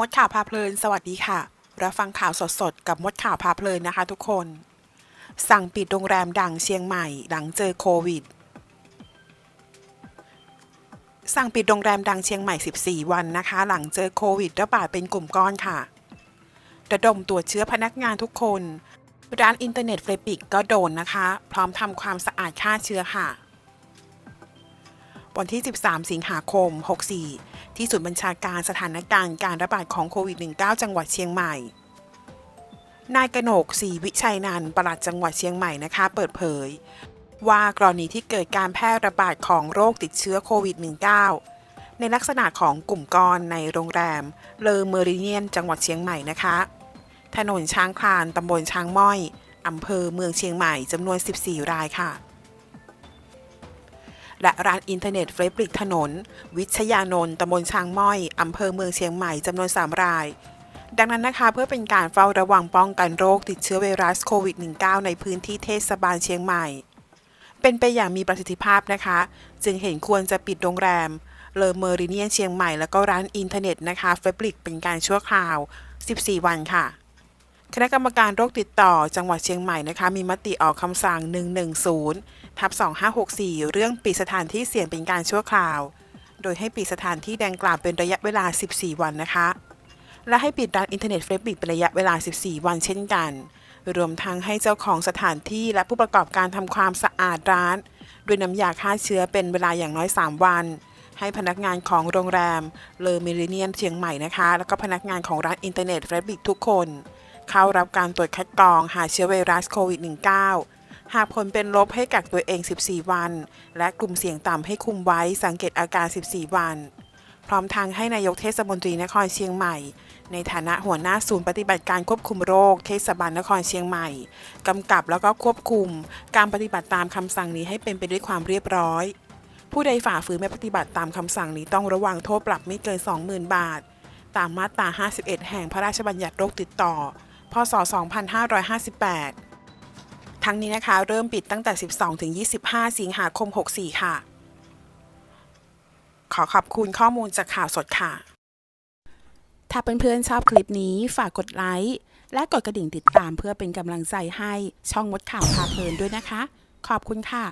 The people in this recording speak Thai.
มดข่าวพาเพลิน สวัสดีค่ะ รับฟังข่าวสดๆ กับมดข่าวพาเพลินนะคะทุกคน สั่งปิดโรงแรมดังเชียงใหม่ หลังเจอโควิด สั่งปิดโรงแรมดังเชียงใหม่ 14 วันนะคะ หลังเจอโควิดระบาดเป็นกลุ่มก้อนค่ะ ระดมตรวจเชื้อพนักงานทุกคน ร้านอินเทอร์เน็ตเฟรปิกก็โดนนะคะ พร้อมทำความสะอาดฆ่าเชื้อค่ะ วันที่ 13 สิงหาคม 64 ที่ศูนย์บัญชาการสถานการณ์การระบาดของโควิด -19 จังหวัดเชียงใหม่ นายกนกศรีวิชัยนันท์ปลัดจังหวัดเชียงใหม่นะคะ เปิดเผย ว่ากรณีที่เกิดการแพร่ระบาดของโรคติดเชื้อโควิด -19 ในลักษณะของกลุ่มก้อนในโรงแรม เลอเมอริเนียน จังหวัดเชียงใหม่นะคะ ถนนช้างคลานตำบลช้างม้อยอำเภอเมืองเชียงใหม่จำนวน 14 รายค่ะ และร้านอินเทอร์เน็ตเฟรบริกถนน วิชยานนท์ตำบลช้างม้อยอำเภอเมืองเชียงใหม่จำนวน 3 ราย ดังนั้นนะคะเพื่อเป็นการเฝ้าระวังป้องกันโรคติดเชื้อไวรัสโควิด -19 ในพื้นที่เทศบาลเชียงใหม่ เป็นไปอย่างมีประสิทธิภาพนะคะ จึงเห็นควรจะปิดโรงแรมเลอเมอริเนียนเชียงใหม่ แล้วก็ร้านอินเทอร์เน็ตนะคะเฟบริกเป็นการชั่วคราว 14 วันค่ะ คณะกรรมการโรคติดต่อจังหวัดเชียงใหม่นะคะ มีมติออกคำสั่ง 110 ทับ 2564 เรื่องปิดสถานที่เสี่ยงเป็นการชั่วคราว โดยให้ปิดสถานที่ดังกล่าวเป็นระยะเวลา 14 วันนะคะ และให้ปิดร้านอินเทอร์เน็ตเฟซบุ๊กเป็นระยะเวลา 14 วันเช่นกัน รวมทั้งให้เจ้าของสถานที่และผู้ประกอบการทำความสะอาดร้าน ด้วยน้ำยาฆ่าเชื้อเป็นเวลาอย่างน้อย 3 วันให้พนักงานของโรงแรมเลอมิลเนียนเชียงใหม่นะคะ แล้วก็พนักงานของร้านอินเทอร์เน็ตเฟซบุ๊กทุกคน เข้ารับการตรวจคัดกรองหาเชื้อไวรัสโควิด -19 หากผลเป็นลบให้กักตัวเอง 14 วัน และกลุ่มเสี่ยงต่ำให้คุมไว้สังเกตอาการ 14 วัน พร้อมทางให้นายกเทศมนตรีนครเชียงใหม่ ในฐานะหัวหน้าศูนย์ปฏิบัติการควบคุมโรคเทศบาลนครเชียงใหม่กำกับแล้วก็ควบคุม การปฏิบัติตามคำสั่งนี้ให้เป็นไปด้วยความเรียบร้อย ผู้ใดฝ่าฝืนไม่ปฏิบัติตามคำสั่งนี้ต้องระวังโทษปรับไม่เกิน 20,000 บาทตามมาตรา 51 แห่งพระราชบัญญัติโรคติดต่อ พศ 2558 ทั้งนี้นะคะ เริ่มปิดตั้งแต่ 12 ถึง 25 สิงหาคม 64 ค่ะ ขอขอบคุณข้อมูลจากข่าวสดค่ะ ถ้าเพื่อนๆชอบคลิปนี้ฝากกดไลค์ และกดกระดิ่งติดตามเพื่อเป็นกำลังใจให้ช่องมดข่าวพาเพลินด้วยนะคะ ขอบคุณค่ะ